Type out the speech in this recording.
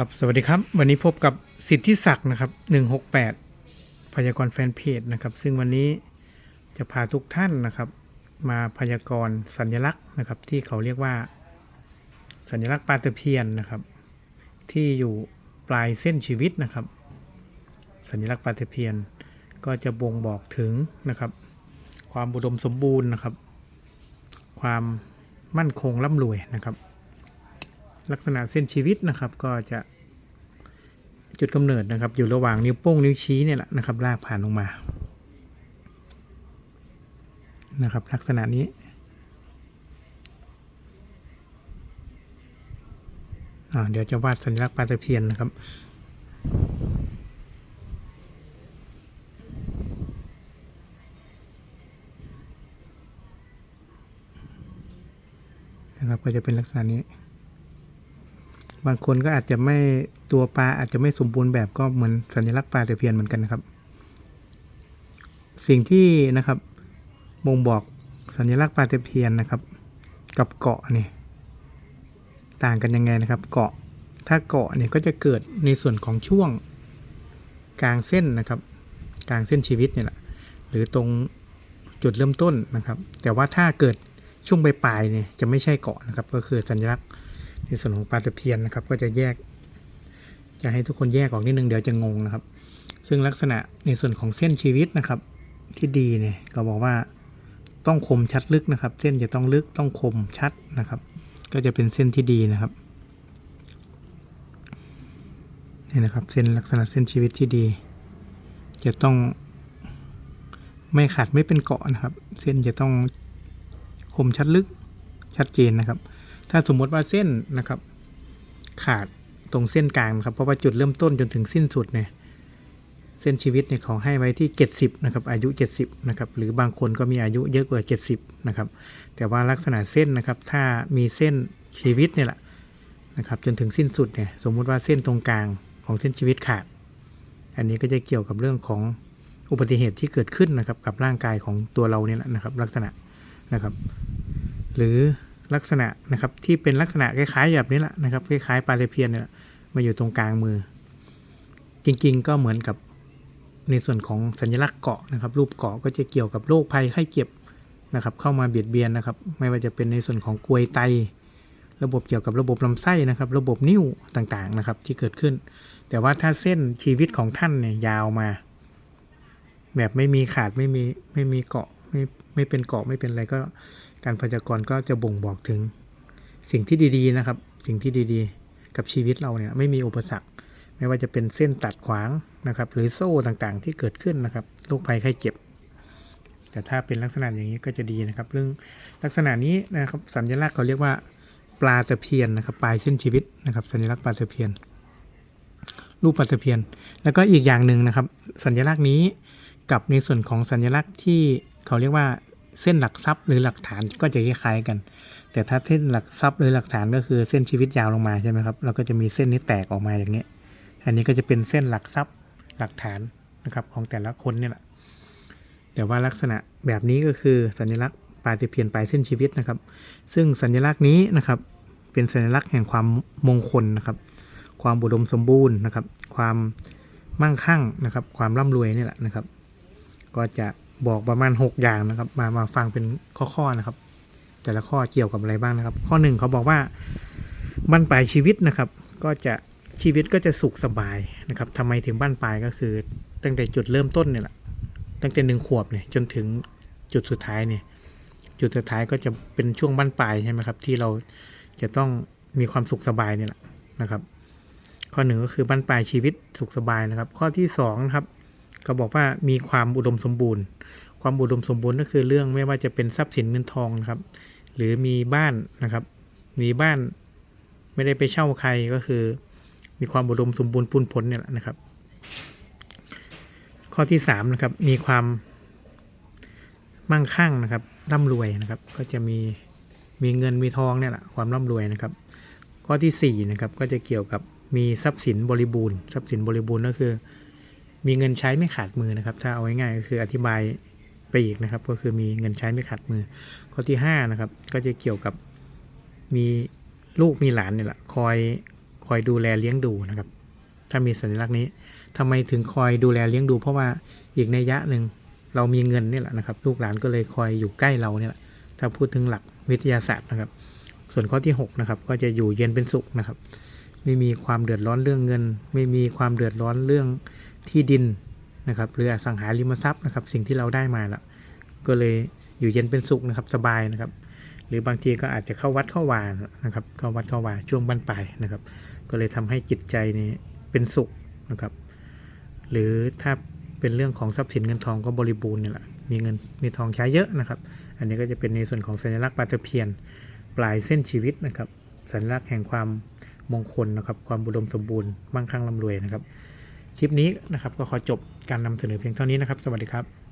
ครับ สวัสดีครับ วันนี้พบกับสิทธิศักดิ์นะครับ 168 พยากรณ์แฟนเพจนะครับ ซึ่งวันนี้จะพาทุกท่านนะครับ มาพยากรณ์สัญลักษณ์นะครับ ที่เขาเรียกว่า สัญลักษณ์ปลาตะเพียนนะครับ ที่อยู่ปลายเส้นชีวิตนะครับ สัญลักษณ์ปลาตะเพียนก็จะบ่งบอกถึงนะครับ ความอุดมสมบูรณ์นะครับ ความมั่นคงร่ำรวยนะครับ ลักษณะเส้นชีวิตนะครับ ก็จะจุดกำเนิดนะครับ อยู่ระหว่างนิ้วโป้งนิ้วชี้เนี่ยแหละนะครับ ลากผ่านลงมานะครับ ลักษณะนี้อ่าเดี๋ยวจะวาดสัญลักษณ์ปลาตะเพียนนะครับ นะครับก็จะเป็นลักษณะนี้ บางคนก็อาจจะไม่ตัวปลาอาจจะไม่สมบูรณ์แบบก็เหมือนสัญลักษณ์ปลาตะเพียนเหมือนกันนะครับ สิ่งที่นะครับบ่งบอกสัญลักษณ์ปลาตะเพียนนะครับ กับเกาะนี่ต่างกันยังไงนะครับ เกาะถ้าเกาะเนี่ยก็จะเกิดในส่วนของช่วงกลางเส้นนะครับ กลางเส้นชีวิตเนี่ยแหละหรือตรงจุดเริ่มต้นนะครับ แต่ว่าถ้าเกิดช่วงปลายๆเนี่ยจะไม่ใช่เกาะนะครับ ก็คือสัญลักษณ์ ในส่วนของปลาตะเพียนนะครับ ก็จะแยก จะให้ทุกคนแยกออกนิดนึงเดี๋ยวจะงงนะครับ ซึ่งลักษณะในส่วนของเส้นชีวิตนะครับ ที่ดีเนี่ยก็บอกว่าต้องคมชัดลึกนะครับ เส้นจะต้องลึกต้องคมชัดนะครับ ก็จะเป็นเส้นที่ดีนะครับนี่นะครับเส้นลักษณะเส้นชีวิตที่ดี จะต้องไม่ขาดไม่เป็นเกาะนะครับ เส้นจะต้องคมชัดลึกชัดเจนนะครับ ถ้าสมมติว่าเส้นนะครับ ขาดตรงเส้นกลางครับเพราะว่าจุดเริ่มต้นจนถึงสิ้นสุดเนี่ยเส้นชีวิตเนี่ยเขาให้ไว้ที่ 70นะครับอายุ 70นะครับหรือบางคนก็มีอายุเยอะกว่า 70นะครับแต่ว่าลักษณะเส้นนะครับถ้ามีเส้นชีวิตเนี่ยแหละนะครับจนถึงสิ้นสุดเนี่ยสมมุติว่าเส้นตรงกลางของเส้นชีวิตขาด อันนี้ก็จะเกี่ยวกับเรื่องของอุบัติเหตุที่เกิดขึ้นนะครับกับร่างกายของตัวเราเนี่ยแหละนะครับลักษณะนะครับ หรือ ลักษณะนะครับที่เป็นลักษณะคล้ายๆแบบนี้แหละนะครับคล้ายๆปลาตะเพียนเนี่ยมาอยู่ตรงกลางมือ จริงๆ ก็เหมือนกับในส่วนของสัญลักษณ์เกาะนะครับ รูปเกาะก็จะเกี่ยวกับโรคภัยไข้เจ็บนะครับ เข้ามาเบียดเบียนนะครับ ไม่ว่าจะเป็นในส่วนของกลวยไต ระบบเกี่ยวกับระบบลำไส้นะครับ ระบบนิ่วต่างๆนะครับที่เกิดขึ้น แต่ว่าถ้าเส้นชีวิตของท่านเนี่ยยาวมา แบบไม่มีขาดไม่มีไม่มีเกาะไม่ไม่เป็นเกาะไม่เป็นอะไรก็ การพยากรณ์ก็จะบ่งบอกถึงสิ่งที่ดีๆนะครับ สิ่งที่ดีๆ กับชีวิตเราเนี่ยไม่มีอุปสรรค ไม่ว่าจะเป็นเส้นตัดขวางนะครับ หรือโซ่ต่างๆ ที่เกิดขึ้นนะครับโรคภัยไข้เจ็บ แต่ถ้าเป็นลักษณะอย่างนี้ก็จะดีนะครับ เรื่องลักษณะนี้นะครับสัญลักษณ์เขาเรียกว่าปลาตะเพียนนะครับปลายเส้นชีวิตนะครับ สัญลักษณ์ปลาตะเพียน รูปปลาตะเพียน แล้วก็อีกอย่างหนึ่งนะครับ สัญลักษณ์นี้กับในส่วนของสัญลักษณ์ที่เขาเรียกว่า เส้นหลักทรัพย์หรือหลักฐานก็จะคล้ายๆกัน แต่ถ้าเส้นหลักทรัพย์หรือหลักฐานก็คือเส้นชีวิตยาวลงมาใช่ไหมครับเราก็จะมีเส้นนี้แตกออกมาอย่างนี้ อันนี้ก็จะเป็นเส้นหลักทรัพย์หลักฐานนะครับของแต่ละคนเนี่ยแหละแต่ว่าลักษณะแบบนี้ก็คือสัญลักษณ์ปลายตะเพียนปลายเส้นชีวิตนะครับ ซึ่งสัญลักษณ์นี้นะครับเป็นสัญลักษณ์แห่งความมงคลนะครับ ความอุดมสมบูรณ์นะครับ ความมั่งคั่งนะครับ ความร่ำรวยนี่แหละนะครับ ก็จะ บอกประมาณ 6 อย่างนะครับ มามาฟังเป็นข้อๆนะครับ แต่ละข้อเกี่ยวกับอะไรบ้างนะครับ ข้อหนึ่งเขาบอกว่าบั้นปลายชีวิตนะครับ ก็จะชีวิตก็จะสุขสบายนะครับทำไมถึงบั้นปลายก็คือ ตั้งแต่จุดเริ่มต้นเนี่ยแหละตั้งแต่หนึ่งขวบเนี่ยจนถึงจุดสุดท้ายเนี่ยจุดสุดท้ายก็จะเป็นช่วงบั้นปลายใช่ไหมครับ ที่เราจะต้องมีความสุขสบายเนี่ยแหละนะครับ ข้อหนึ่งก็คือบั้นปลายชีวิตสุขสบายนะครับ ข้อที่สองนะครับ ก็บอกว่ามีความอุดมสมบูรณ์ ความอุดมสมบูรณ์ก็คือเรื่องไม่ว่าจะเป็นทรัพย์สินเงินทองนะครับ หรือมีบ้านนะครับ มีบ้านไม่ได้ไปเช่าใครก็คือ มีความอุดมสมบูรณ์ปุนผลเนี่ยแหละนะครับ ข้อที่สามนะครับมีความมั่งคั่งนะครับร่ำรวยนะครับ ก็จะมีมีเงินมีทองเนี่ยแหละความร่ำรวยนะครับ ข้อที่สี่นะครับก็จะเกี่ยวกับมีทรัพย์สินบริบูรณ์ ทรัพย์สินบริบูรณ์ก็คือ มีเงินใช้ไม่ขาดมือนะครับ ถ้าเอาง่ายๆก็คืออธิบายไปอีกนะครับ ก็คือมีเงินใช้ไม่ขาดมือ ข้อที่5นะครับก็จะเกี่ยวกับมีลูกมีหลานเนี่ยแหละคอยคอยดูแลเลี้ยงดูนะครับ ถ้ามีสัญลักษณ์นี้ทำไมถึงคอยดูแลเลี้ยงดู เพราะว่าอีกในยยะหนึ่งเรามีเงินนี่แหละนะครับ ลูกหลานก็เลยคอยอยู่ใกล้เราเนี่ยแหละถ้าพูดถึงหลักวิทยาศาสตร์นะครับ ส่วนข้อที่6นะครับก็จะอยู่เย็นเป็นสุขนะครับ ไม่มีความเดือดร้อนเรื่องเงิน ไม่มีความเดือดร้อนเรื่อง ที่ดินนะครับหรืออสังหาริมทรัพย์นะครับ สิ่งที่เราได้มาละก็เลยอยู่เย็นเป็นสุขนะครับสบายนะครับ หรือบางทีก็อาจจะเข้าวัดเข้าวานะครับเข้าวัดเข้าวาช่วงบั้นปลายนะครับ ก็เลยทำให้จิตใจนี่เป็นสุขนะครับ หรือถ้าเป็นเรื่องของทรัพย์สินเงินทองก็บริบูรณ์นี่แหละมีเงินมีทองใช้เยอะนะครับ อันนี้ก็จะเป็นในส่วนของสัญลักษณ์ปาตะเพียนปลายเส้นชีวิตนะครับ สัญลักษณ์แห่งความมงคลนะครับ ความบุดมสมบูรณ์มั่งคั่งร่ำรวยนะครับ คลิปนี้นะครับก็ขอจบการนำเสนอเพียงเท่านี้นะครับ สวัสดีครับ